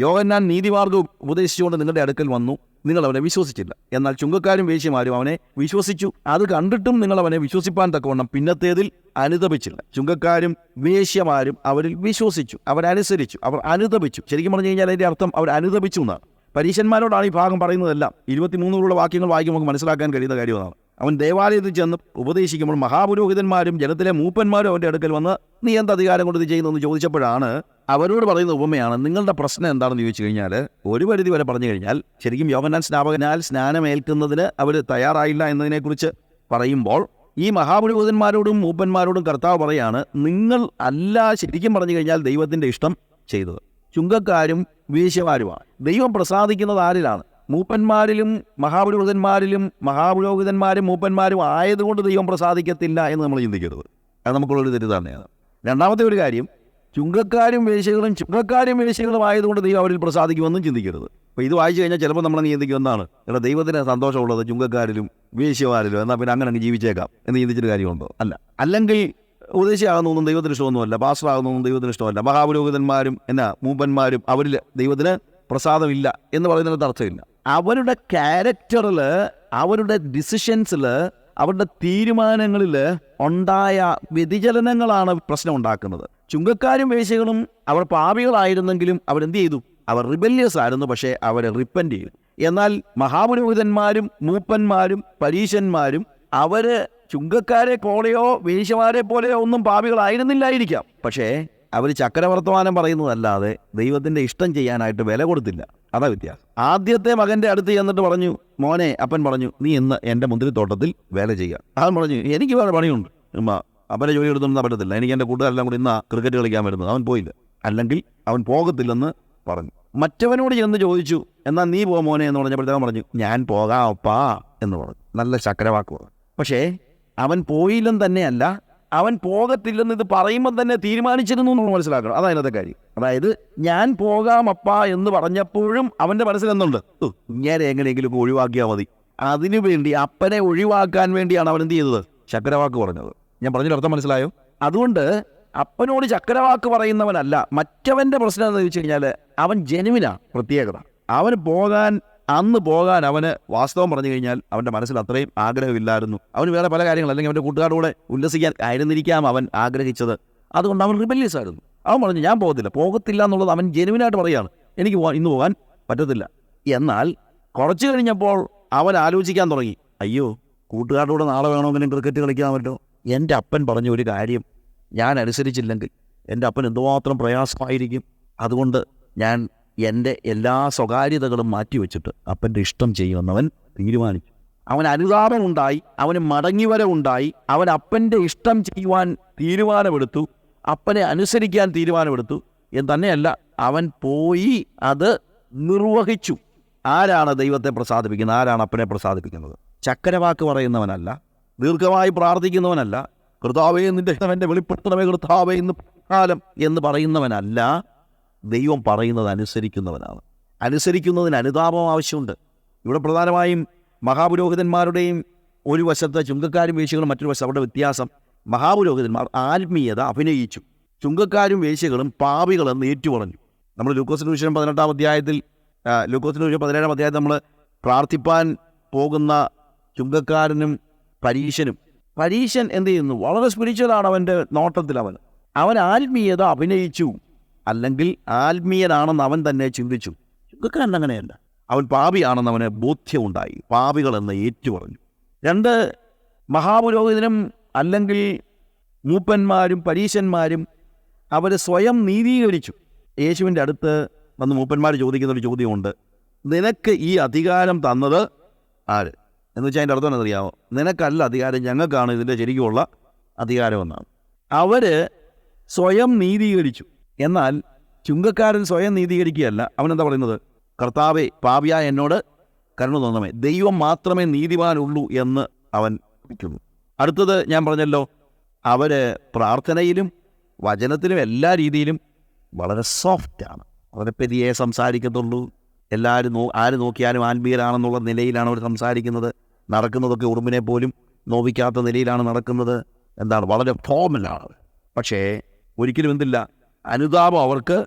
യോഹന്നാൻ നീതിമാർഗം ഉപദേശിച്ചുകൊണ്ട് നിങ്ങളുടെ അടുക്കൽ വന്നു. നിങ്ങൾ അവനെ വിശ്വസിച്ചില്ല. എന്നാൽ ചുങ്കക്കാരും വേശ്യമാരും അവനെ വിശ്വസിച്ചു. അത് കണ്ടിട്ടും നിങ്ങൾ അവനെ വിശ്വസിപ്പാൻ തക്കവണ്ണം പിന്നത്തേതിൽ അനുതപിച്ചില്ല. ചുങ്കക്കാരും വേശ്യമാരും അവരിൽ വിശ്വസിച്ചു. അവരനുസരിച്ചു അവർ അനുതപിച്ചു. ശരിക്കും പറഞ്ഞു കഴിഞ്ഞാൽ അതിന്റെ അർത്ഥം അവർ അനുതപിച്ചു എന്നാണ്. പരീശന്മാരോടാണ് ഈ ഭാഗം പറയുന്നതെല്ലാം. ഇരുപത്തിമൂന്നിലുള്ള വാക്യങ്ങൾ വായിക്കുമ്പോൾ നമുക്ക് മനസ്സിലാക്കാൻ കഴിയുന്ന കാര്യമാണ്. അവൻ ദേവാലയത്തിൽ ചെന്ന് ഉപദേശിക്കുമ്പോൾ മഹാപുരോഹിതന്മാരും ജനത്തിലെ മൂപ്പന്മാരും അവന്റെ അടുക്കൽ വന്ന് നീ എന്ത് അധികാരം കൊണ്ട് ഇത് ചെയ്യുന്നതെന്ന് ചോദിച്ചപ്പോഴാണ് അവരോട് പറയുന്ന ഉപമയാണ് നിങ്ങളുടെ പ്രശ്നം എന്താണെന്ന് ചോദിച്ചു കഴിഞ്ഞാൽ ഒരു പരിധി വരെ പറഞ്ഞു കഴിഞ്ഞാൽ ശരിക്കും യോഹന്നാൻ സ്നാപകനാൽ സ്നാനമേൽക്കുന്നതിന് അവർ തയ്യാറായില്ല എന്നതിനെക്കുറിച്ച് പറയുമ്പോൾ ഈ മഹാപുരോഹിതന്മാരോടും മൂപ്പന്മാരോടും കർത്താവ് പറയാണ് നിങ്ങൾ അല്ല ശരിക്കും പറഞ്ഞു കഴിഞ്ഞാൽ ദൈവത്തിന്റെ ഇഷ്ടം ചെയ്തത്. ചുങ്കക്കാരും വീശമാരുമാണ് ദൈവം പ്രസാദിക്കുന്നത് ആരിലാണ്? മൂപ്പന്മാരിലും മഹാപുരോഹിതന്മാരിലും മഹാപുരോഹിതന്മാരും മൂപ്പന്മാരും ആയതുകൊണ്ട് ദൈവം പ്രസാദിക്കത്തില്ല എന്ന് നമ്മൾ ചിന്തിക്കരുത്. അത് നമുക്കുള്ളൊരു തെറ്റിദ്ധാരണയാണ്. രണ്ടാമത്തെ ഒരു കാര്യം ചുങ്കക്കാരും വേശികളും ചുങ്കക്കാരും വേശികളും ആയതുകൊണ്ട് ദൈവം അവരിൽ പ്രസാദിക്കുമെന്നും ചിന്തിക്കരുത്. അപ്പോൾ ഇത് വായിച്ചു കഴിഞ്ഞാൽ ചിലപ്പോൾ നമ്മൾ ചിന്തിക്കും എന്നാണ് ഇവിടെ ദൈവത്തിന് സന്തോഷമുള്ളത് ചുങ്കക്കാരിലും വേശ്യമാരിലും എന്നാൽ പിന്നെ അങ്ങനെ അങ്ങ് ജീവിച്ചേക്കാം എന്ന് ചിന്തിച്ചിട്ട് കാര്യമുണ്ടോ? അല്ല. അല്ലെങ്കിൽ ഉപദേശിയാകുന്നൊന്നും ദൈവത്തിന് ഇഷ്ടമൊന്നുമല്ല പാസ്റ്ററാകുന്നൊന്നും ദൈവത്തിന് ഇഷ്ടമല്ല മഹാപുരോഹിതന്മാരും എന്നാ മൂപ്പന്മാരും അവരിൽ ദൈവത്തിന് പ്രസാദമില്ല എന്ന് പറയുന്നതിനകത്ത് അർത്ഥമില്ല അവരുടെ ക്യാരക്ടറിൽ അവരുടെ ഡിസിഷൻസിൽ അവരുടെ തീരുമാനങ്ങളിൽ ഉണ്ടായ വ്യതിചലനങ്ങളാണ് പ്രശ്നം ഉണ്ടാക്കുന്നത്. ചുങ്കക്കാരും വേശികളും അവർ പാപികളായിരുന്നെങ്കിലും അവരെന്ത് ചെയ്തു? അവർ റിബല്യസ് ആയിരുന്നു പക്ഷേ അവർ റിപ്പൻഡ് ചെയ്തു. എന്നാൽ മഹാപുരോഹിതന്മാരും മൂപ്പന്മാരും പരീശന്മാരും അവർ ചുങ്കക്കാരെ പോലെയോ വേശ്യമാരെ പോലെയോ ഒന്നും പാപികളായിരുന്നില്ലായിരിക്കാം. പക്ഷേ അവർ ചക്രവർത്തമാനം പറയുന്നതല്ലാതെ ദൈവത്തിന്റെ ഇഷ്ടം ചെയ്യാനായിട്ട് വില കൊടുത്തില്ല. അതാ വ്യത്യാസം. ആദ്യത്തെ മകന്റെ അടുത്ത് ചെന്നിട്ട് പറഞ്ഞു മോനെ അപ്പൻ പറഞ്ഞു നീ ഇന്ന് എന്റെ മുന്തിരിത്തോട്ടത്തിൽ വേല ചെയ്യുക. അവൻ പറഞ്ഞു എനിക്ക് വേറെ പണിയുണ്ട്. ഉമ്മ അവനെ ജോലി എടുത്തൊന്നും പറ്റത്തില്ല. എനിക്ക് എന്റെ കൂട്ടുകാരെല്ലാം കൂടി ഇന്നാ ക്രിക്കറ്റ് കളിക്കാൻ വരുന്നത്. അവൻ പോയില്ല. അല്ലെങ്കിൽ അവൻ പോകത്തില്ലെന്ന് പറഞ്ഞു. മറ്റവനോട് ചെന്ന് ചോദിച്ചു എന്നാൽ നീ പോ മോനെ എന്ന് പറഞ്ഞപ്പോഴത്തേക്കും പറഞ്ഞു ഞാൻ പോകാം അപ്പാ എന്ന് പറഞ്ഞു. നല്ല ചക്രവാക്ക് പറഞ്ഞു പക്ഷേ അവൻ പോയില്ലെന്ന് തന്നെയല്ല അവൻ പോകത്തില്ലെന്ന് ഇത് പറയുമ്പോൾ തന്നെ തീരുമാനിച്ചിരുന്നു എന്ന് മനസ്സിലാക്കണം. അതാ അതിനകത്തെ കാര്യം. അതായത് ഞാൻ പോകാം അപ്പാ എന്ന് പറഞ്ഞപ്പോഴും അവന്റെ മനസ്സിൽ എന്നുണ്ട് ഇങ്ങനെ എങ്ങനെയെങ്കിലും ഒഴിവാക്കിയാൽ മതി. അതിനു വേണ്ടി അപ്പനെ ഒഴിവാക്കാൻ വേണ്ടിയാണ് അവൻ എന്ത് ചെയ്തത്? ചക്രവാക്ക് പറഞ്ഞത്. ഞാൻ പറഞ്ഞൊരു അർത്ഥം മനസ്സിലായോ? അതുകൊണ്ട് അപ്പനോട് ചക്രവാക്ക് പറയുന്നവനല്ല മറ്റവന്റെ പ്രശ്നം എന്ന് ചോദിച്ചു കഴിഞ്ഞാൽ അവൻ ജനുവിനാണ് പ്രത്യേകത. അവന് പോകാൻ അന്ന് പോകാൻ അവന് വാസ്തവം പറഞ്ഞു കഴിഞ്ഞാൽ അവന്റെ മനസ്സിൽ അത്രയും ആഗ്രഹമില്ലായിരുന്നു. അവന് വേറെ പല കാര്യങ്ങൾ അല്ലെങ്കിൽ അവന്റെ കൂട്ടുകാരോടെ കൂടെ ഉല്ലസിക്കാൻ ആയിരുന്നിരിക്കാം അവൻ ആഗ്രഹിച്ചത്. അതുകൊണ്ട് അവൻ റിബല്യസ് ആയിരുന്നു. അവൻ പറഞ്ഞു ഞാൻ പോകത്തില്ല പോകത്തില്ല എന്നുള്ളത് അവൻ ജെനുവിനായിട്ട് പറയുകയാണ്. എനിക്ക് പോകാൻ ഇന്ന് പോകാൻ പറ്റത്തില്ല. എന്നാൽ കുറച്ച് കഴിഞ്ഞപ്പോൾ അവൻ ആലോചിക്കാൻ തുടങ്ങി. അയ്യോ കൂട്ടുകാരുടെ കൂടെ നാളെ വേണമെങ്കിലും ക്രിക്കറ്റ് കളിക്കാൻ പറ്റുമോ എന്റെ അപ്പൻ പറഞ്ഞ ഒരു കാര്യം ഞാൻ അനുസരിച്ചില്ലെങ്കിൽ എന്റെ അപ്പൻ എന്തുമാത്രം പ്രയാസമായിരിക്കും. അതുകൊണ്ട് ഞാൻ എന്റെ എല്ലാ സ്വകാര്യതകളും മാറ്റിവെച്ചിട്ട് അപ്പന്റെ ഇഷ്ടം ചെയ്യുമെന്നവൻ തീരുമാനിച്ചു. അവൻ അനുതാപമുണ്ടായി അവന് മടങ്ങിവരവുണ്ടായി അവൻ അപ്പന്റെ ഇഷ്ടം ചെയ്യുവാൻ തീരുമാനമെടുത്തു അപ്പനെ അനുസരിക്കാൻ തീരുമാനമെടുത്തു. എന്ന് തന്നെയല്ല അവൻ പോയി അത് നിർവഹിച്ചു. ആരാണ് ദൈവത്തെ പ്രസാദിപ്പിക്കുന്നത്? ആരാണ് അപ്പനെ പ്രസാദിപ്പിക്കുന്നത്? ചക്കരവാക്ക് പറയുന്നവനല്ല ദീർഘമായി പ്രാർത്ഥിക്കുന്നവനല്ല കൃതാവേ നിന്റെ വെളിപ്പെടുത്തണമേ കർത്താവേ ഇന്ന് കാലം എന്ന് പറയുന്നവനല്ല ദൈവം പറയുന്നത് അനുസരിക്കുന്നവനാണ്. അനുസരിക്കുന്നതിന് അനുതാപം ആവശ്യമുണ്ട്. ഇവിടെ പ്രധാനമായും മഹാപുരോഹിതന്മാരുടെയും ഒരു വശത്ത് ചുങ്കക്കാരും വേശികളും മറ്റൊരു വശത്ത് അവരുടെ വ്യത്യാസം. മഹാപുരോഹിതന്മാർ ആത്മീയത അഭിനയിച്ചു. ചുങ്കക്കാരും വേശികളും പാപികളെന്ന് ഏറ്റുപറഞ്ഞു. നമ്മൾ ലൂക്കോസിന് വിഷയം പതിനെട്ടാം അധ്യായത്തിൽ ലൂക്കോസിന് വിഷയം പതിനേഴാം അധ്യായത്തിൽ നമ്മൾ പ്രാർത്ഥിപ്പാൻ പോകുന്ന ചുങ്കക്കാരനും പരീശനും. പരീശൻ എന്ത് ചെയ്യുന്നു? വളരെ സ്പിരിച്വലാണ് അവന്റെ നോട്ടത്തിൽ അവൻ. അവൻ ആത്മീയത അഭിനയിച്ചു. അല്ലെങ്കിൽ ആത്മീയനാണെന്ന് അവൻ തന്നെ ചിന്തിച്ചു. ചുങ്കക്കാരൻ അങ്ങനെയല്ല. അവൻ പാപിയാണെന്ന് അവന് ബോധ്യമുണ്ടായി. പാപികളെന്ന് ഏറ്റുപറഞ്ഞു. രണ്ട് മഹാപുരോഹിതനും അല്ലെങ്കിൽ മൂപ്പന്മാരും പരീശന്മാരും അവർ സ്വയം നീതീകരിച്ചു. യേശുവിന്റെ അടുത്ത് വന്ന് മൂപ്പന്മാർ ചോദിക്കുന്ന ഒരു ചോദ്യമുണ്ട്. നിനക്ക് ഈ അധികാരം തന്നത് ആര്? എന്ന് വെച്ചാൽ അതിന്റെ അർത്ഥം അറിയാമോ നിനക്കല്ല അധികാരം ഞങ്ങൾക്കാണ് ഇതിന്റെ ശരിക്കുമുള്ള അധികാരമെന്നാണ് അവർ സ്വയം നീതീകരിച്ചു. എന്നാൽ ചുങ്കക്കാരൻ സ്വയം നീതീകരിക്കുകയല്ല. അവനെന്താ പറയുന്നത്? കർത്താവെ പാപിയായ എന്നോട് കരുണ തോന്നമേ ദൈവം മാത്രമേ നീതിമാനുള്ളൂ എന്ന് അവൻ വിളിക്കുന്നു. അടുത്തത് ഞാൻ പറഞ്ഞല്ലോ അവർ പ്രാർത്ഥനയിലും വചനത്തിലും എല്ലാ രീതിയിലും വളരെ സോഫ്റ്റാണ് വളരെ പെരിയെ സംസാരിക്കത്തുള്ളൂ. എല്ലാവരും നോ ആര് നോക്കിയാലും ആത്മീയരാണെന്നുള്ള നിലയിലാണ് അവർ സംസാരിക്കുന്നത്. നടക്കുന്നതൊക്കെ ഉറുമ്പിനെ പോലും നോവിക്കാത്ത നിലയിലാണ് നടക്കുന്നത്. എന്താണ്? വളരെ ഫോമലാണ് പക്ഷേ ഒരിക്കലും എന്തില്ല അനുതാപം അവർക്ക്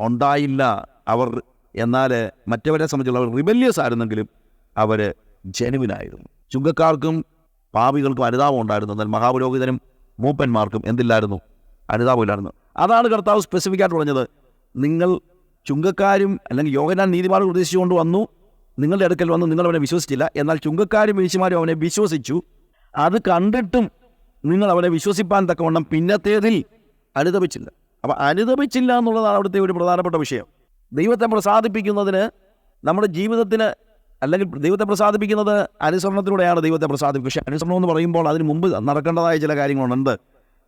ഉണ്ടായില്ല അവർ എന്നാൽ മറ്റവരെ സംബന്ധിച്ചുള്ള അവർ റിബല്യസ് ആയിരുന്നെങ്കിലും അവർ ജനുവിനായിരുന്നു ചുങ്കക്കാർക്കും പാപികൾക്കും അനുതാപം ഉണ്ടായിരുന്നു. എന്നാൽ മഹാപുരോഹിതനും മൂപ്പന്മാർക്കും എന്തില്ലായിരുന്നു? അനുതാപമില്ലായിരുന്നു. അതാണ് കർത്താവ് സ്പെസിഫിക് ആയിട്ട് പറഞ്ഞത്. നിങ്ങൾ ചുങ്കക്കാരും അല്ലെങ്കിൽ യോഗനാൻ നീതിമാരും ഉദ്ദേശിച്ചുകൊണ്ട് വന്നു നിങ്ങളുടെ അടുക്കൽ വന്ന് നിങ്ങൾ അവനെ വിശ്വസിച്ചില്ല. എന്നാൽ ചുങ്കക്കാരും വീഴ്ചമാരും അവനെ വിശ്വസിച്ചു. അത് കണ്ടിട്ടും നിങ്ങൾ അവനെ വിശ്വസിപ്പാൻ തക്കവണ്ണം പിന്നത്തേതിൽ അനുദപിച്ചില്ല അപ്പം അനുദപിച്ചില്ല എന്നുള്ളതാണ് അവിടുത്തെ ഒരു പ്രധാനപ്പെട്ട വിഷയം. ദൈവത്തെ പ്രസാദിപ്പിക്കുന്നതിന് നമ്മുടെ ജീവിതത്തിന് അല്ലെങ്കിൽ ദൈവത്തെ പ്രസാദിപ്പിക്കുന്നത് അനുസരണത്തിലൂടെയാണ് ദൈവത്തെ പ്രസാദിപ്പിക്കുക. പക്ഷേ അനുസരണം എന്ന് പറയുമ്പോൾ അതിന് മുമ്പ് നടക്കേണ്ടതായ ചില കാര്യങ്ങളുണ്ട്.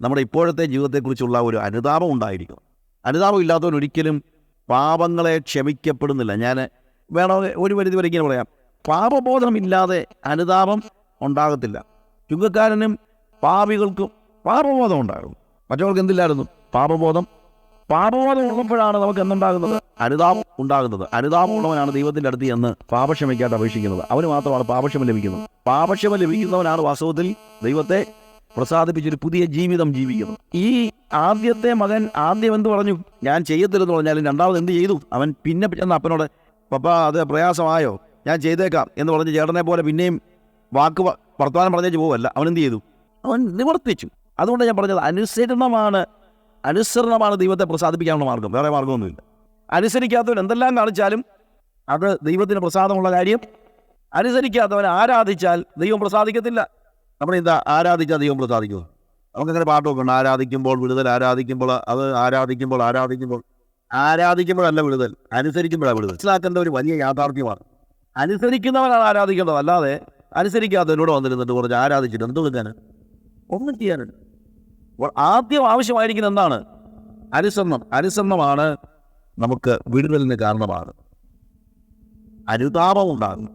നമ്മുടെ ഇപ്പോഴത്തെ ജീവിതത്തെക്കുറിച്ചുള്ള ഒരു അനുതാപം ഉണ്ടായിരിക്കും. അനുതാപം ഇല്ലാത്തവൻ ഒരിക്കലും പാപങ്ങളെ ക്ഷമിക്കപ്പെടുന്നില്ല. ഞാൻ വേണോ ഒരു പരിധി വരെ ഇങ്ങനെ പറയാം. പാപബോധമില്ലാതെ അനുതാപം ഉണ്ടാകത്തില്ല. ചുങ്കക്കാരനും പാപികൾക്കും പാപബോധം ഉണ്ടാകും. മറ്റവർക്ക് എന്തില്ലായിരുന്നു? പാപബോധം. പാപബോധം ഉള്ളപ്പോഴാണ് നമുക്ക് എന്തുണ്ടാകുന്നത്? അനുതാപം ഉണ്ടാകുന്നത്. അനുതാപം ഉള്ളവനാണ് ദൈവത്തിന്റെ അടുത്ത് എന്ന് പാപക്ഷമയ്ക്കായിട്ട് അപേക്ഷിക്കുന്നത്. അവന് മാത്രമാണ് പാപക്ഷമ ലഭിക്കുന്നത്. പാപക്ഷമ ലഭിക്കുന്നവനാണ് വാസ്തവത്തിൽ ദൈവത്തെ പ്രസാദിപ്പിച്ചൊരു പുതിയ ജീവിതം ജീവിക്കുന്നു ഈ ആദ്യത്തെ മകൻ ആദ്യം എന്ത് പറഞ്ഞു? ഞാൻ ചെയ്യത്തില്ലെന്ന് പറഞ്ഞാലും രണ്ടാമത് എന്ത് ചെയ്തു? അവൻ പിന്നെ ചെന്ന അപ്പനോട് പപ്പ അത് പ്രയാസമായോ? ഞാൻ ചെയ്തേക്കാം എന്ന് പറഞ്ഞ് ചേട്ടനെ പോലെ പിന്നെയും വാക്ക് വർത്തമാനം പറഞ്ഞേച്ച് പോവല്ല. അവൻ എന്ത് ചെയ്തു? അവൻ നിവർത്തിച്ചു. അതുകൊണ്ട് ഞാൻ പറഞ്ഞത് അനുസരണമാണ് അനുസരണമാണ് ദൈവത്തെ പ്രസാദിപ്പിക്കാനുള്ള മാർഗം. വേറെ മാർഗമൊന്നുമില്ല. അനുസരിക്കാത്തവൻ എന്തെല്ലാം കാണിച്ചാലും അത് ദൈവത്തിന് പ്രസാദമുള്ള കാര്യം. അനുസരിക്കാത്തവൻ ആരാധിച്ചാൽ ദൈവം പ്രസാദിക്കത്തില്ല. നമ്മൾ എന്താ ആരാധിച്ചാൽ ദൈവം പ്രസാദിക്കുക നമുക്കങ്ങനെ പാട്ടൊക്കെ ഉണ്ട് ആരാധിക്കുമ്പോൾ വിടുതൽ ആരാധിക്കുമ്പോൾ അത് ആരാധിക്കുമ്പോൾ ആരാധിക്കുമ്പോൾ. ആരാധിക്കുമ്പോഴല്ല വിടുതൽ അനുസരിക്കുമ്പോഴാണ് വിടുതൽ. മനസ്സിലാക്കേണ്ട ഒരു വലിയ യാഥാർത്ഥ്യമാണ്. അനുസരിക്കുന്നവനാണ് ആരാധിക്കേണ്ടത്. അല്ലാതെ അനുസരിക്കാത്തവരോട് വന്നിരുന്നിട്ട് കുറച്ച് ആരാധിച്ചിട്ട് എന്ത് ഞാൻ? ഒന്നും അപ്പോൾ ആദ്യം ആവശ്യമായിരിക്കുന്ന എന്താണ്? അനുസരണം അനുസരണമാണ് നമുക്ക് വിടുതലിന് കാരണമാണ്. അനുതാപം ഉണ്ടാകും.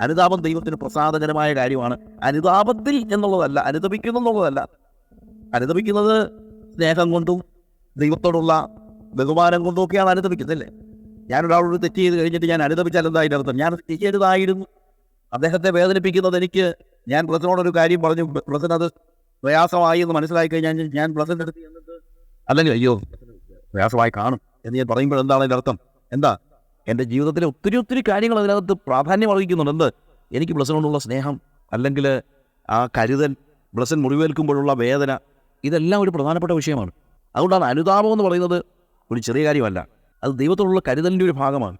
അനുതാപം ദൈവത്തിന് പ്രസാദകരമായ കാര്യമാണ്. അനുതാപത്തിൽ എന്നുള്ളതല്ല അനുതപിക്കുന്നു എന്നുള്ളതല്ല. അനുതപിക്കുന്നത് സ്നേഹം കൊണ്ടും ദൈവത്തോടുള്ള ബഹുമാനം കൊണ്ടും ഒക്കെയാണ് അനുതപിക്കുന്നത് അല്ലേ? ഞാനൊരാളോട് തെറ്റ് ചെയ്ത് കഴിഞ്ഞിട്ട് ഞാൻ അനുതപിച്ചാൽ എന്താ അതിന്റെ അർത്ഥം? ഞാൻ ചെയ്യരുതായിരുന്നു അദ്ദേഹത്തെ വേദനിപ്പിക്കുന്നത് എനിക്ക് ഞാൻ പ്രസനോടൊരു കാര്യം പറഞ്ഞു. ബ്രസൻ അത് പ്രയാസമായി എന്ന് മനസ്സിലായി കഴിഞ്ഞാൽ ഞാൻ- ബ്ലസിന്റെ അടുത്ത് അല്ലെങ്കിൽ അയ്യോ പ്രയാസമായി കാണും എന്ന് ഞാൻ പറയുമ്പോൾ എന്താണ് അതിന്റെ അർത്ഥം? എന്താ? എന്റെ ജീവിതത്തിലെ ഒത്തിരി ഒത്തിരി കാര്യങ്ങൾ അതിനകത്ത് പ്രാധാന്യം അർഹിക്കുന്നുണ്ട്. എന്ത്? എനിക്ക് ബ്ലസ്സിനോടുള്ള സ്നേഹം അല്ലെങ്കിൽ ആ കരുതൽ ബ്ലസ്സൻ മുറിവേൽക്കുമ്പോഴുള്ള വേദന ഇതെല്ലാം ഒരു പ്രധാനപ്പെട്ട വിഷയമാണ്. അതുകൊണ്ടാണ് അനുതാപം എന്ന് പറയുന്നത് ഒരു ചെറിയ കാര്യമല്ല. അത് ദൈവത്തോടുള്ള കരുതലിന്റെ ഒരു ഭാഗമാണ്.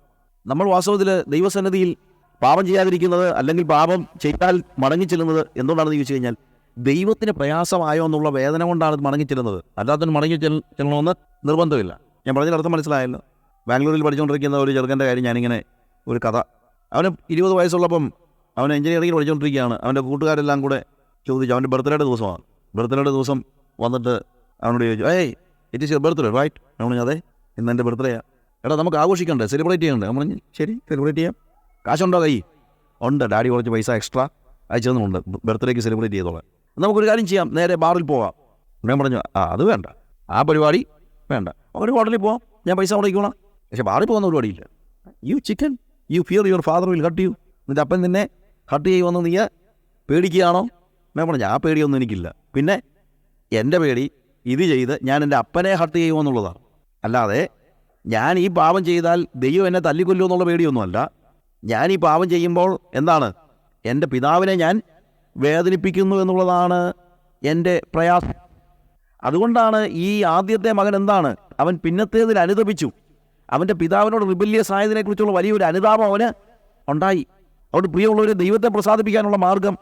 നമ്മൾ വാസ്തവത്തിൽ ദൈവസന്നതിയിൽ പാപം ചെയ്യാതിരിക്കുന്നത് അല്ലെങ്കിൽ പാപം ചെയ്താൽ മടങ്ങിച്ചെല്ലുന്നത് എന്തുകൊണ്ടാണെന്ന് ചോദിച്ചു കഴിഞ്ഞാൽ ദൈവത്തിന് പ്രയാസമായോ എന്നുള്ള വേദന കൊണ്ടാണ് ഇത് മടങ്ങിച്ചെല്ലുന്നത് അല്ലാത്തതിന് മടങ്ങി ചെൽ- ചെല്ലണമെന്ന് നിർബന്ധമില്ല. ഞാൻ പറഞ്ഞ അർത്ഥം മനസ്സിലായല്ലോ. ബാംഗ്ലൂരിൽ പഠിച്ചുകൊണ്ടിരിക്കുന്ന ഒരു ചെറുക്കന്റെ കാര്യം ഞാനിങ്ങനെ ഒരു കഥ. അവന് ഇരുപത് വയസ്സുള്ളപ്പം അവൻ എഞ്ചിനീയറിംഗിൽ പഠിച്ചുകൊണ്ടിരിക്കുകയാണ്. അവന്റെ കൂട്ടുകാരെല്ലാം കൂടെ ചോദിച്ചു അവന്റെ ബർത്ത്ഡേയുടെ ദിവസമാണ്. ബർത്ത്ഡേയുടെ ദിവസം വന്നിട്ട് അവനോട് ചോദിച്ചു hey it is your birthday right അവൻ പറഞ്ഞു അതെ ഇന്ന് എന്റെ ബർത്ത്ഡേയാണ് എടാ നമുക്ക് ആഘോഷിക്കണ്ടേ? സെലിബ്രേറ്റ് ചെയ്യണ്ടേ? അവൻ പറഞ്ഞു ശരി സെലിബ്രേറ്റ് ചെയ്യാം. കാശുണ്ടോ കൈ? ഉണ്ട് ഡാഡി കുറച്ച് പൈസ എക്സ്ട്രാ അയച്ചു തന്നുണ്ട് ബർത്ത്ഡേക്ക് സെലിബ്രേറ്റ് ചെയ്തോളാം. നമുക്കൊരു കാര്യം ചെയ്യാം. നേരെ ബാറിൽ പോവാം ഞാൻ പറഞ്ഞു ആ അത് വേണ്ട. ആ പരിപാടി വേണ്ട. ഒരു ഹോട്ടലിൽ പോവാം. ഞാൻ പൈസ മുടക്കിക്കോളാം പക്ഷേ ബാറിൽ പോകുന്ന പരിപാടിയില്ല you chicken you fear your father will hurt you നിന്റെ അപ്പൻ നിന്നെ ഹട്ട് ചെയ്യുമെന്ന് നീ പേടിക്കുകയാണോ? ഞാൻ പറഞ്ഞു ആ പേടിയൊന്നും എനിക്കില്ല. പിന്നെ എന്റെ പേടി ഇത് ചെയ്ത് ഞാൻ എന്റെ അപ്പനെ ഹട്ട് ചെയ്യുമെന്നുള്ളതാണ്. അല്ലാതെ ഞാൻ ഈ പാപം ചെയ്താൽ ദൈവം എന്നെ തല്ലിക്കൊല്ലുമെന്നുള്ള പേടിയൊന്നുമല്ല. ഞാൻ ഈ പാപം ചെയ്യുമ്പോൾ എന്താണ്? എന്റെ പിതാവിനെ ഞാൻ വേദനിപ്പിക്കുന്നു എന്നുള്ളതാണ് എന്റെ പ്രയാസം. അതുകൊണ്ടാണ് ഈ ആദ്യത്തെ മകൻ എന്താണ്? അവൻ പിന്നത്തേതിൽ അനുതപിച്ചു അവന്റെ പിതാവിനോട് റിബല്യസ് ആയതിനെക്കുറിച്ചുള്ള വലിയൊരു അനുതാപം അവന് ഉണ്ടായി. അവിടെ പ്രിയമുള്ളവർ ദൈവത്തെ പ്രസാദിപ്പിക്കാനുള്ള മാർഗം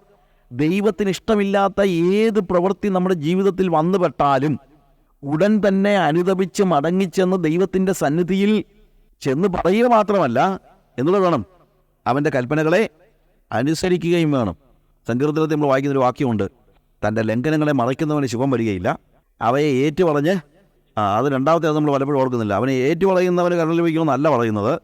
ദൈവത്തിന് ഇഷ്ടമില്ലാത്ത ഏത് പ്രവൃത്തി നമ്മുടെ ജീവിതത്തിൽ വന്നുപെട്ടാലും ഉടൻ തന്നെ അനുതപിച്ച് മടങ്ങിച്ചെന്ന് ദൈവത്തിന്റെ സന്നിധിയിൽ ചെന്ന് പറയുക മാത്രമല്ല എന്നുള്ളത് വേണം അവന്റെ കൽപ്പനകളെ അനുസരിക്കുകയും വേണം. സങ്കീർത്തനത്തിൽ നമ്മൾ വായിക്കുന്ന ഒരു വാക്യമുണ്ട് തന്റെ ലംഘനങ്ങളെ മറയ്ക്കുന്നവന് ശുഭം വരികയില്ല. അവയെ ഏറ്റുപറഞ്ഞ് അത് രണ്ടാമത്തെ അത് നമ്മൾ പലപ്പോഴും ഓർക്കുന്നില്ല. അവനെ ഏറ്റുപറയുന്നവന് കരുണ ലഭിക്കുമെന്നല്ല പറയുന്നത്.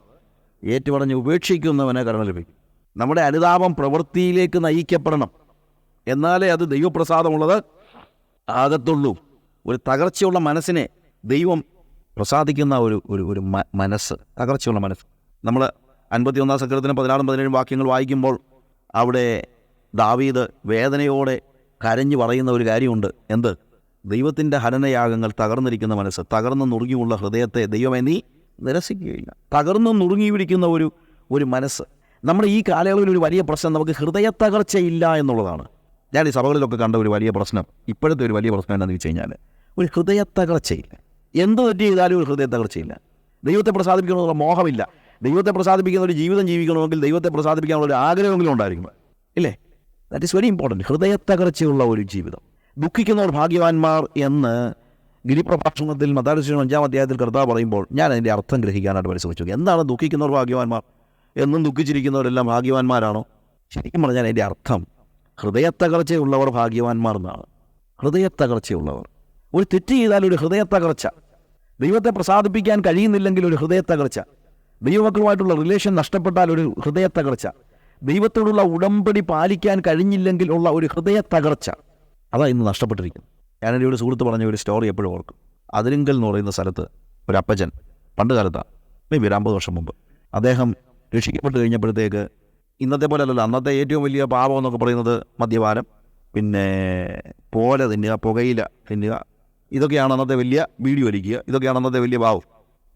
ഏറ്റുപറഞ്ഞ് ഉപേക്ഷിക്കുന്നവന് കരുണ ലഭിക്കും. നമ്മുടെ അനുതാപം പ്രവൃത്തിയിലേക്ക് നയിക്കപ്പെടണം. എന്നാലേ അത് ദൈവപ്രസാദമുള്ളത് ആകത്തുള്ളൂ. ഒരു തകർച്ചയുള്ള മനസ്സിനെ ദൈവം പ്രസാദിക്കുന്ന ഒരു ഒരു ഒരു മനസ്സ് തകർച്ചയുള്ള മനസ്സ്. നമ്മൾ അൻപത്തിയൊന്നാം സങ്കടത്തിന് പതിനാറും പതിനേഴും വാക്യങ്ങൾ വായിക്കുമ്പോൾ അവിടെ ദാവീദ് വേദനയോടെ കരഞ്ഞു പറയുന്ന ഒരു കാര്യമുണ്ട്. എന്ത്? ദൈവത്തിന്റെ ഹനനയാഗങ്ങൾ തകർന്നിരിക്കുന്ന മനസ്സ് തകർന്ന് നുറുങ്ങിയുള്ള ഹൃദയത്തെ ദൈവമേ നീ നിരസിക്കുകയില്ല. തകർന്ന് നുറുങ്ങിയിരിക്കുന്ന ഒരു ഒരു മനസ്സ്. നമ്മുടെ ഈ കാലയളവിൽ ഒരു വലിയ പ്രശ്നം നമുക്ക് ഹൃദയ തകർച്ചയില്ല എന്നുള്ളതാണ്. ഞാൻ ഈ സഭകളിലൊക്കെ കണ്ട ഒരു വലിയ പ്രശ്നം ഇപ്പോഴത്തെ ഒരു വലിയ പ്രശ്നം എന്താണെന്ന് വെച്ച് കഴിഞ്ഞാൽ ഒരു ഹൃദയ തകർച്ചയില്ല എന്ത് തെറ്റ് ചെയ്താലും ഒരു ഹൃദയ തകർച്ചയില്ല ദൈവത്തെ പ്രസാദിപ്പിക്കണമെന്നുള്ള മോഹമില്ല. ദൈവത്തെ പ്രസാദിപ്പിക്കുന്ന ഒരു ജീവിതം ജീവിക്കണമെങ്കിൽ ദൈവത്തെ പ്രസാദിപ്പിക്കാനുള്ള ഒരു ആഗ്രഹമെങ്കിലും ഉണ്ടായിരിക്കും ഇല്ലേ? ദാറ്റ് ഈസ് വെരി ഇമ്പോർട്ടന്റ് ഹൃദയത്തകർച്ചയുള്ള ഒരു ജീവിതം. ദുഃഖിക്കുന്നവർ ഭാഗ്യവാന്മാർ എന്ന് ഗിരിപ്രഭാഷണത്തിൽ മതാരശ്വരം അഞ്ചാം അധ്യായത്തിൽ കർത്താവ് പറയുമ്പോൾ ഞാൻ അതിന്റെ അർത്ഥം ഗ്രഹിക്കാനായിട്ട് പരിശ്രമിച്ചു. എന്താണ് ദുഃഖിക്കുന്നവർ ഭാഗ്യവാന്മാർ? എന്നും ദുഃഖിച്ചിരിക്കുന്നവരെല്ലാം ഭാഗ്യവാന്മാരാണോ? ശരിക്കും പറഞ്ഞാൽ അതിന്റെ അർത്ഥം ഹൃദയത്തകർച്ചയുള്ളവർ ഭാഗ്യവാന്മാർ എന്നാണ്. ഹൃദയത്തകർച്ചയുള്ളവർ. ഒരു തെറ്റ് ചെയ്താൽ ഒരു ഹൃദയത്തകർച്ച. ദൈവത്തെ പ്രസാദിപ്പിക്കാൻ കഴിയുന്നില്ലെങ്കിൽ ഒരു ഹൃദയത്തകർച്ച. ദൈവമക്കളുമായിട്ടുള്ള റിലേഷൻ നഷ്ടപ്പെട്ടാൽ ഒരു ഹൃദയത്തകർച്ച. ദൈവത്തോടുള്ള ഉടമ്പടി പാലിക്കാൻ കഴിഞ്ഞില്ലെങ്കിൽ ഉള്ള ഒരു ഹൃദയ തകർച്ച. അതാ ഇന്ന് നഷ്ടപ്പെട്ടിരിക്കുന്നത്. ഞാനെന്റെ ഒരു സുഹൃത്ത് പറഞ്ഞ ഒരു സ്റ്റോറി എപ്പോഴും ഓർക്കും. അതിരിങ്കൽ എന്ന് പറയുന്ന സ്ഥലത്ത് ഒരു അപ്പച്ചൻ പണ്ട് കാലത്താണ് മേ ബി ഒരു അമ്പത് വർഷം മുമ്പ് അദ്ദേഹം രക്ഷിക്കപ്പെട്ട് കഴിഞ്ഞപ്പോഴത്തേക്ക് ഇന്നത്തെ പോലെ അല്ലല്ലോ അന്നത്തെ ഏറ്റവും വലിയ പാപം എന്നൊക്കെ പറയുന്നത് മദ്യപാനം പിന്നെ പോല തിന്നുക പുകയില തിന്നുക ഇതൊക്കെയാണ് അന്നത്തെ വലിയ വീഡിയോ ഒലിക്കുക ഇതൊക്കെയാണ് അന്നത്തെ വലിയ പാവം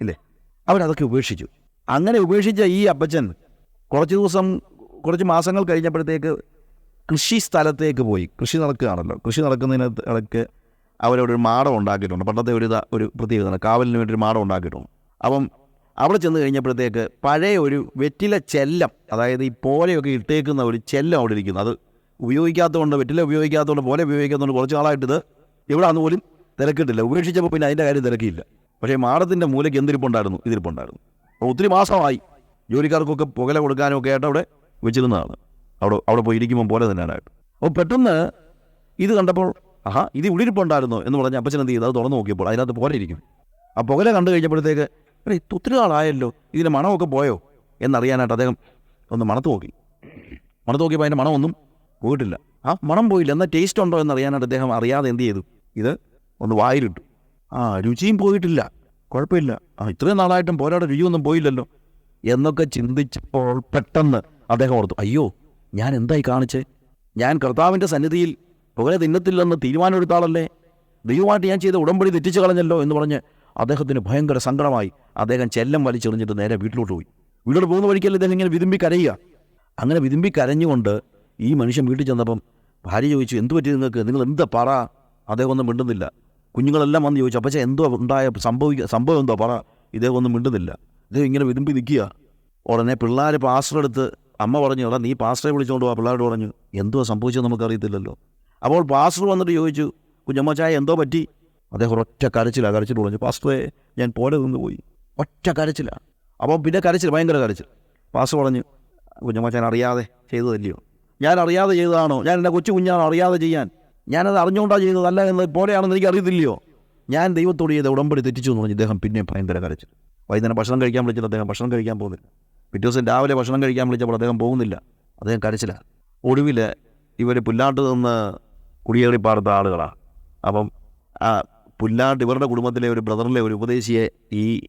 ഇല്ലേ? അവരതൊക്കെ ഉപേക്ഷിച്ചു. അങ്ങനെ ഉപേക്ഷിച്ച ഈ അപ്പച്ചൻ കുറച്ച് ദിവസം കുറച്ച് മാസങ്ങൾ കഴിഞ്ഞപ്പോഴത്തേക്ക് കൃഷി സ്ഥലത്തേക്ക് പോയി. കൃഷി നടക്കുകയാണല്ലോ. കൃഷി നടക്കുന്നതിന് ഇടയ്ക്ക് അവരവിടെ ഒരു മാടം ഉണ്ടാക്കിയിട്ടുണ്ട്. പണ്ടത്തെ ഒരു ഒരു പ്രത്യേകത കാവലിന് വേണ്ടി ഒരു മാടം ഉണ്ടാക്കിയിട്ടുണ്ട്. അപ്പം അവിടെ ചെന്ന് കഴിഞ്ഞപ്പോഴത്തേക്ക് പഴയ ഒരു വെറ്റില ചെല്ലം അതായത് ഈ പോലെയൊക്കെ ഇട്ടേക്കുന്ന ഒരു ചെല്ലം അവിടെ ഇരിക്കുന്നു. അത് ഉപയോഗിക്കാത്തതുകൊണ്ട് വെറ്റില ഉപയോഗിക്കാത്തതുകൊണ്ട് പോലെ ഉപയോഗിക്കാത്തതുകൊണ്ട് കുറച്ച് നാളായിട്ടിത് എവിടെയാണെന്ന് പോലും തിരക്കിട്ടില്ല. ഉപേക്ഷിച്ചപ്പോൾ പിന്നെ അതിന്റെ കാര്യം തിരക്കിയില്ല. പക്ഷേ മാടത്തിന്റെ മൂലയ്ക്ക് എന്തിരിപ്പുണ്ടായിരുന്നു? ഇതിരിപ്പുണ്ടായിരുന്നു. അപ്പോൾ ഒത്തിരി മാസമായി. ജോലിക്കാർക്കൊക്കെ പുകല കൊടുക്കാനൊക്കെ ആയിട്ട് അവിടെ വെച്ചിരുന്നതാണ്. അവിടെ അവിടെ പോയി ഇരിക്കുമ്പോൾ പോലെ തന്നെയാണ് അപ്പോൾ പെട്ടെന്ന് ഇത് കണ്ടപ്പോൾ ആഹാ ഇത് ഉള്ളിരിപ്പുണ്ടായിരുന്നോ എന്ന് പറഞ്ഞ് അപ്പച്ചൻ എന്ത് ചെയ്തു? അത് തുറന്നു നോക്കിയപ്പോൾ അതിനകത്ത് പോലെ ഇരിക്കും ആ പുകല കണ്ടു കഴിഞ്ഞപ്പോഴത്തേക്ക് എടേ ഇത് ഒത്തിരി നാളായല്ലോ ഇതിന്റെ മണമൊക്കെ പോയോ? എന്നറിയാനായിട്ട് അദ്ദേഹം ഒന്ന് മണത്ത് നോക്കി. മണത്ത് നോക്കിയപ്പോൾ അതിന്റെ മണമൊന്നും പോയിട്ടില്ല. ആ മണം പോയില്ല എന്നാൽ ടേസ്റ്റ് ഉണ്ടോ എന്നറിയാനായിട്ട് അദ്ദേഹം അറിയാതെ എന്ത് ചെയ്തു? ഇത് ഒന്ന് വായിലിട്ടു. ആ രുചിയും പോയിട്ടില്ല. കുഴപ്പമില്ല. ആ ഇത്രയും നാളായിട്ടും പോരാടെ രുചിയൊന്നും പോയില്ലല്ലോ എന്നൊക്കെ ചിന്തിച്ചപ്പോൾ പെട്ടെന്ന് അദ്ദേഹം ഓർത്തു അയ്യോ ഞാൻ എന്തായി കാണിച്ചേ? ഞാൻ കർത്താവിന്റെ സന്നിധിയിൽ പുകരെ തിന്നത്തില്ലെന്ന് തീരുമാനമെടുത്താളല്ലേ? ദൈവമായിട്ട് ഞാൻ ചെയ്ത ഉടമ്പടി തെറ്റിച്ചു കളഞ്ഞല്ലോ എന്ന് പറഞ്ഞ് അദ്ദേഹത്തിന് ഭയങ്കര സങ്കടമായി. അദ്ദേഹം ചെല്ലം വലിച്ചെറിഞ്ഞിട്ട് നേരെ വീട്ടിലോട്ട് പോയി. വീട്ടിലോട്ട് പോകുന്ന വഴിക്കല്ല ഇദ്ദേഹം ഇങ്ങനെ വിതുമ്പി കരയുക? അങ്ങനെ വിതുമ്പി കരഞ്ഞുകൊണ്ട് ഈ മനുഷ്യൻ വീട്ടിൽ ചെന്നപ്പം ഭാര്യ ചോദിച്ചു എന്ത് പറ്റി നിങ്ങൾക്ക്? നിങ്ങൾ എന്താ പറ? അദ്ദേഹം ഒന്നും മിണ്ടുന്നില്ല. കുഞ്ഞുങ്ങളെല്ലാം വന്ന് ചോദിച്ചു അപ്പച്ച എന്തോ ഉണ്ടായ സംഭവിക്ക സംഭവം എന്തോ പറ? ഇദ്ദേഹം ഒന്നും മിണ്ടുന്നില്ല. ഇദ്ദേഹം ഇങ്ങനെ വിതുമ്പി നിൽക്കുക. ഉടനെ പിള്ളേർ പാസ്റ്റർ എടുത്ത് അമ്മ പറഞ്ഞു എടാ നീ പാസ്റ്ററെ വിളിച്ചുകൊണ്ട് പോവാ പിള്ളേരോട് പറഞ്ഞു എന്തോ സംഭവിച്ചത് നമുക്കറിയത്തില്ലല്ലോ. അപ്പോൾ പാസ്റ്റർ വന്നിട്ട് ചോദിച്ചു കുഞ്ഞമ്മ ചായ എന്തോ പറ്റി? അദ്ദേഹം ഒറ്റ കരച്ചിലാണ് കരച്ചിൽ പറഞ്ഞു പാസ്റ്ററെ ഞാൻ പോലെ നിന്ന് പോയി ഒറ്റ കരച്ചിലാണ് അപ്പോൾ പിന്നെ കരച്ചിൽ ഭയങ്കര കരച്ചിൽ. പാസ്റ്റർ പറഞ്ഞു കുഞ്ഞമ്മ ചാൻ അറിയാതെ ചെയ്തതല്ലയോ? ഞാൻ അറിയാതെ ചെയ്തതാണോ? ഞാൻ എന്റെ കൊച്ചു കുഞ്ഞാണോ അറിയാതെ ചെയ്യാൻ. ഞാനത് അറിഞ്ഞുകൊണ്ടാണ് ചെയ്തതല്ല എന്ന് പോലെയാണെന്ന് എനിക്ക് അറിയത്തില്ലയോ ഞാൻ ദൈവത്തോട് ചെയ്ത ഉടമ്പടി തെറ്റിച്ചു എന്ന് പറഞ്ഞു ഇദ്ദേഹം പിന്നെയും ഭയങ്കര കരച്ചിൽ. വൈകുന്നേരം ഭക്ഷണം കഴിക്കാൻ വിളിച്ചിട്ട് അദ്ദേഹം ഭക്ഷണം കഴിക്കാൻ പോകുന്നില്ല. പിറ്റേ ദിവസം രാവിലെ ഭക്ഷണം കഴിക്കാൻ വിളിച്ചപ്പോൾ അദ്ദേഹം പോകുന്നില്ല. അദ്ദേഹം കരച്ചില്ല ഒടുവിൽ ഇവർ പുല്ലാട്ട് നിന്ന് കുടിയേറി പാർത്ത ആളുകളാണ് അപ്പം ആ പുല്ലാട്ട് ഇവരുടെ കുടുംബത്തിലെ ഒരു ബ്രദറിലെ ഒരു ഉപദേശിയെ ഈ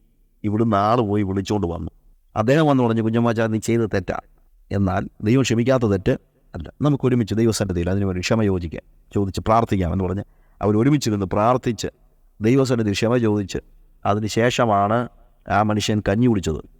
ഇവിടുന്ന് ആൾ പോയി വിളിച്ചുകൊണ്ട് വന്നു. അദ്ദേഹം വന്ന് പറഞ്ഞു കുഞ്ഞമ്മച്ചാ നീ ചെയ്ത് തെറ്റാ. എന്നാൽ ദൈവം ക്ഷമിക്കാത്ത തെറ്റ് അല്ല. നമുക്ക് ഒരുമിച്ച് ദൈവസന്നിധിയിൽ അതിന് വേണ്ടി ക്ഷമ യോജിക്കാം. ചോദിച്ച് പ്രാർത്ഥിക്കാം എന്ന് പറഞ്ഞ് അവർ ഒരുമിച്ച് നിന്ന് പ്രാർത്ഥിച്ച് ദൈവസന്നിധി ക്ഷമ ചോദിച്ച് അതിന് ശേഷമാണ് ആ മനുഷ്യൻ കഞ്ഞി കുടിച്ചത്.